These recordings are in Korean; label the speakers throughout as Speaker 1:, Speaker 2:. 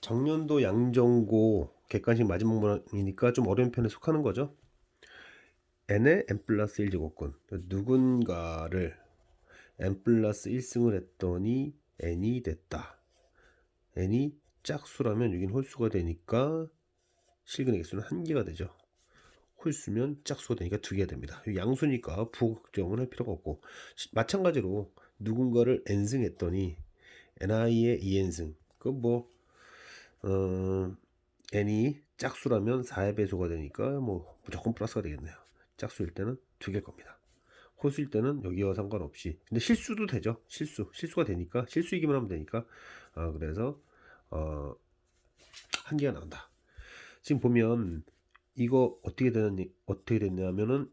Speaker 1: 정년도 양정고 객관식 마지막 문항이니까 좀 어려운 편에 속하는 거죠. n의 n 플러스 1제곱근 누군가를 n 플러스 1승을 했더니 n이 됐다. n이 짝수라면 여긴 홀수가 되니까 실근의 개수는 한 개가 되죠. 홀수면 짝수가 되니까 두 개가 됩니다. 양수니까 부걱정은 할 필요가 없고 시- 마찬가지로 누군가를 n승 했더니 ni의 2n승 그뭐 어, n이 짝수라면 4의 배수가 되니까 뭐 무조건 플러스가 되겠네요. 짝수일 때는 두 개일 겁니다. 홀수일 때는 여기와 상관없이 근데 실수도 되죠. 실수 실수가 되니까 실수이기만 하면 되니까 아, 그래서 어, 한 개가 나온다. 지금 보면 이거 어떻게 되는 어떻게 됐냐면은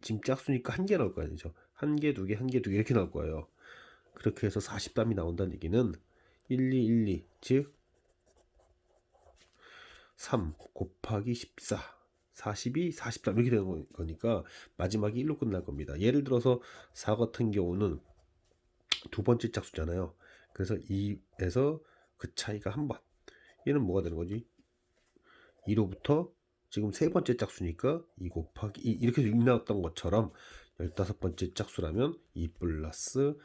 Speaker 1: 지금 짝수니까 한 개 나올 거 아니죠. 한 개, 두 개, 한 개, 두 개 이렇게 나올 거예요. 그렇게 해서 40답이 나온다는 얘기는 1, 2, 1, 2, 즉 3 곱하기 14, 42, 43 이렇게 되는 거- 거니까 마지막이 1로 끝날 겁니다. 예를 들어서 4 같은 경우는 두 번째 짝수잖아요. 그래서 2에서 그 차이가 한 번. 얘는 뭐가 되는 거지? 2로부터 지금 세 번째 짝수니까 2 곱하기 2 이렇게 나왔던 것처럼 15번째 짝수라면 2 플러스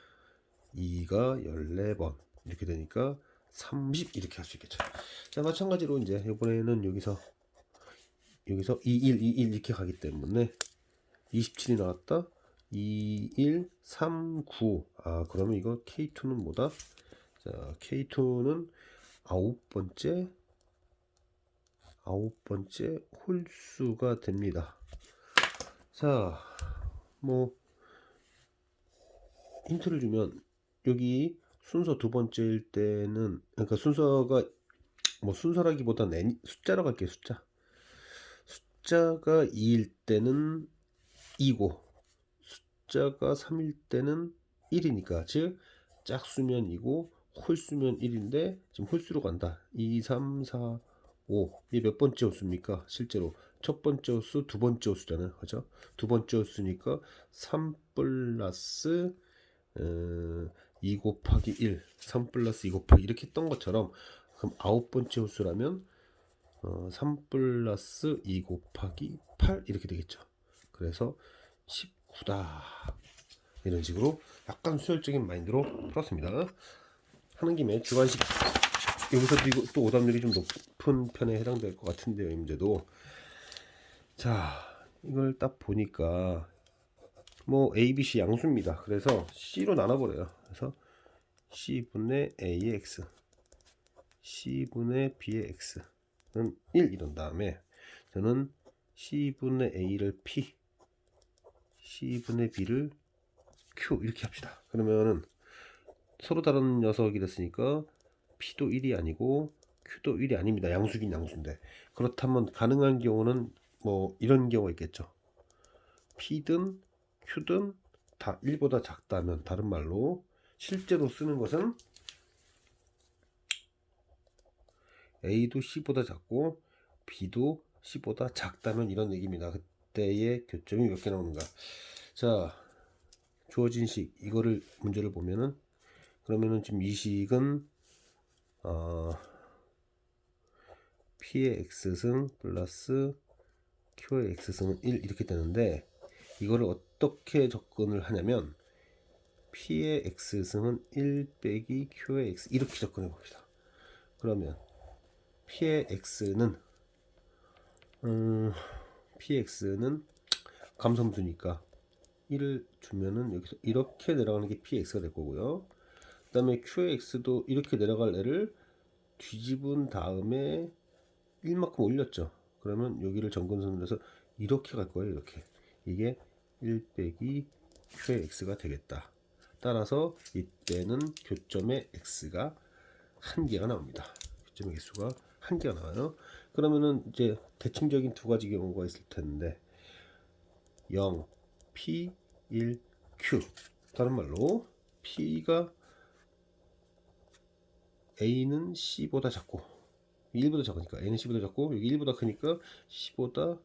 Speaker 1: 2가 14번 이렇게 되니까 30 이렇게 할 수 있겠죠. 자 마찬가지로 이제 이번에는 여기서 여기서 21, 21 이렇게 가기 때문에 27이 나왔다. 21, 39. 아 그러면 이거 K2는 뭐다? 자 K2는 아홉 번째 아홉 번째 홀수가 됩니다. 자, 뭐 힌트를 주면 여기 순서 두 번째일 때는 그러니까 순서가 뭐 순서라기보다는 N, 숫자로 갈게요 숫자. 숫자가 2일 때는 2고 숫자가 3일 때는 1이니까. 즉 짝수면 2고 홀수면 1인데 지금 홀수로 간다. 2, 3, 4, 5 이게 몇 번째 홀수입니까? 실제로. 첫 번째 홀수 두 번째 홀수잖아요. 그죠? 두 번째 홀수니까 3 플러스 어, 2 곱하기 1, 3 플러스 2 곱하기 이렇게 했던 것처럼 그럼 아홉 번째 홀수라면 어, 3 플러스 2 곱하기 8 이렇게 되겠죠. 그래서 19다. 이런 식으로 약간 수열적인 마인드로 풀었습니다. 하는 김에 주관식 여기서도 또 오답률이 좀 높은 편에 해당될 것 같은데요, 이 문제도. 자, 이걸 딱 보니까 뭐 A, B, C 양수입니다. 그래서 C로 나눠버려요. 그래서 C분의 A의 X, C분의 B의 X는 1 이런 다음에 저는 C분의 A를 P, C분의 B를 Q 이렇게 합시다. 그러면은 서로 다른 녀석이 됐으니까 P도 1이 아니고 Q도 1이 아닙니다. 양수긴 양수인데 그렇다면 가능한 경우는 뭐 이런 경우가 있겠죠. P든 Q든 다 1보다 작다면 다른 말로 실제로 쓰는 것은 A도 C보다 작고 B도 C보다 작다면 이런 얘기입니다. 그때의 교점이 몇 개 나오는가. 자, 주어진 식 이거를 문제를 보면은 그러면은 지금 이 식은 어, P의 X승 플러스 Q의 X승은 1 이렇게 되는데 이거를 어떻게 접근을 하냐면 P의 X승은 1 빼기 Q의 X 이렇게 접근해 봅시다. 그러면 P의 X는 음, PX는 감성수니까 1을 주면은 여기서 이렇게 내려가는 게 PX가 될 거고요. 그 다음에 QX도 이렇게 내려갈 애를 뒤집은 다음에 1만큼 올렸죠. 그러면 여기를 정근선으로 해서 이렇게 갈 거예요. 이렇게. 이게 1 빼기 Q의 X가 되겠다. 따라서 이때는 교점의 X가 한 개가 나옵니다. 교점의 개수가 한 개가 나와요. 그러면은 이제 대칭적인 두 가지 경우가 있을 텐데 0, P, 1, Q. 다른 말로 P가 A는 C보다 작고 1보다 작으니까 A는 C보다 작고 여기 1보다 크니까 C보다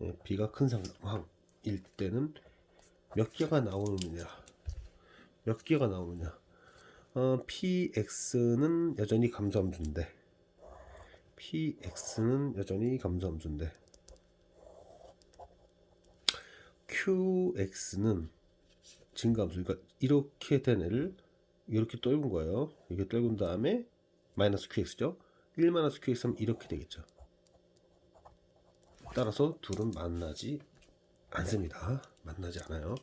Speaker 1: 예, B가 큰 상황 일 때는 몇 개가 나오느냐? 몇 개가 나오느냐? 어, PX는 여전히 감소함수인데 px는 여전히 감소함수인데 qx는 증가함수. 그러니까 이렇게 된 애를 이렇게 떨군 거예요. 이렇게 떨군 다음에 마이너스 qx죠. 1 마이너스 qx 하면 이렇게 되겠죠. 따라서 둘은 만나지 않습니다. 만나지 않아요.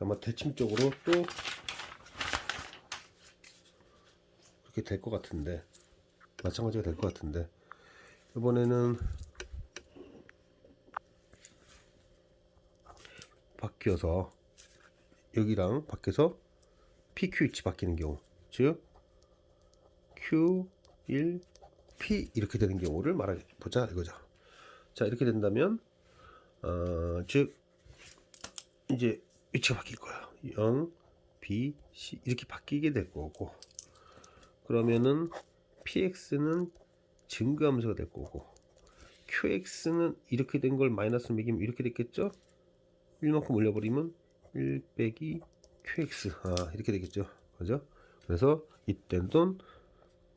Speaker 1: 아마 대칭적으로 또 그렇게 될 것 같은데 마찬가지가 될 것 같은데. 이번에는 바뀌어서 여기랑 바뀌어서 PQ 위치 바뀌는 경우 즉 Q1 P 이렇게 되는 경우를 말해 보자 이거죠. 자 이렇게 된다면 어, 즉 이제 위치가 바뀔 거예요. 0, B, C 이렇게 바뀌게 될 거고 그러면은 PX는 증가함수가 될 거고 QX는 이렇게 된 걸 마이너스 매기면 이렇게 됐겠죠? 1만큼 올려버리면 1 빼기 QX 아 이렇게 되겠죠 그죠? 그래서 이때는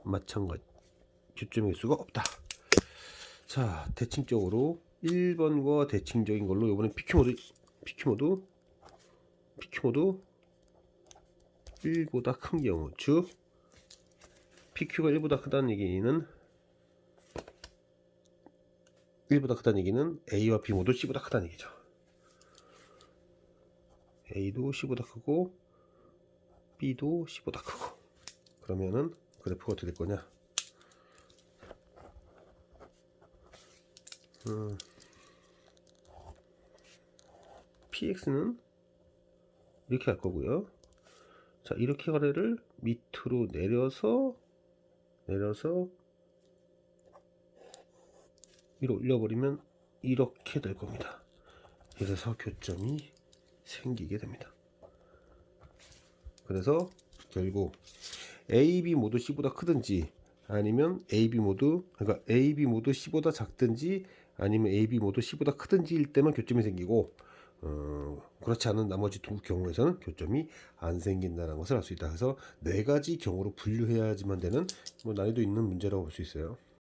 Speaker 1: 마찬가지 교점일 수가 없다 자 대칭적으로 1번과 대칭적인 걸로 이번엔 PQ 모드 PQ 모드 PQ 모드 1보다 큰 경우 즉 PQ가 1보다 크다는 얘기는 1보다 크다는 얘기는 A와 B 모두 C보다 크다는 얘기죠. A도 C보다 크고 B도 C보다 크고 그러면은 그래프가 어떻게 될 거냐? 음, PX는 이렇게 할 거고요. 자, 이렇게 가래를 밑으로 내려서 내려서 위로 올려버리면 이렇게 될 겁니다. 이래서 교점이 생기게 됩니다. 그래서 결국 A, B 모두 C보다 크든지 아니면 A, B 모두 그러니까 A, B 모두 C보다 작든지 아니면 A, B 모두 C보다 크든지 일 때만 교점이 생기고 어, 그렇지 않은 나머지 두 경우에서는 교점이 안 생긴다는 것을 알 수 있다. 그래서 네 가지 경우로 분류해야지만 되는 뭐 난이도 있는 문제라고 볼 수 있어요.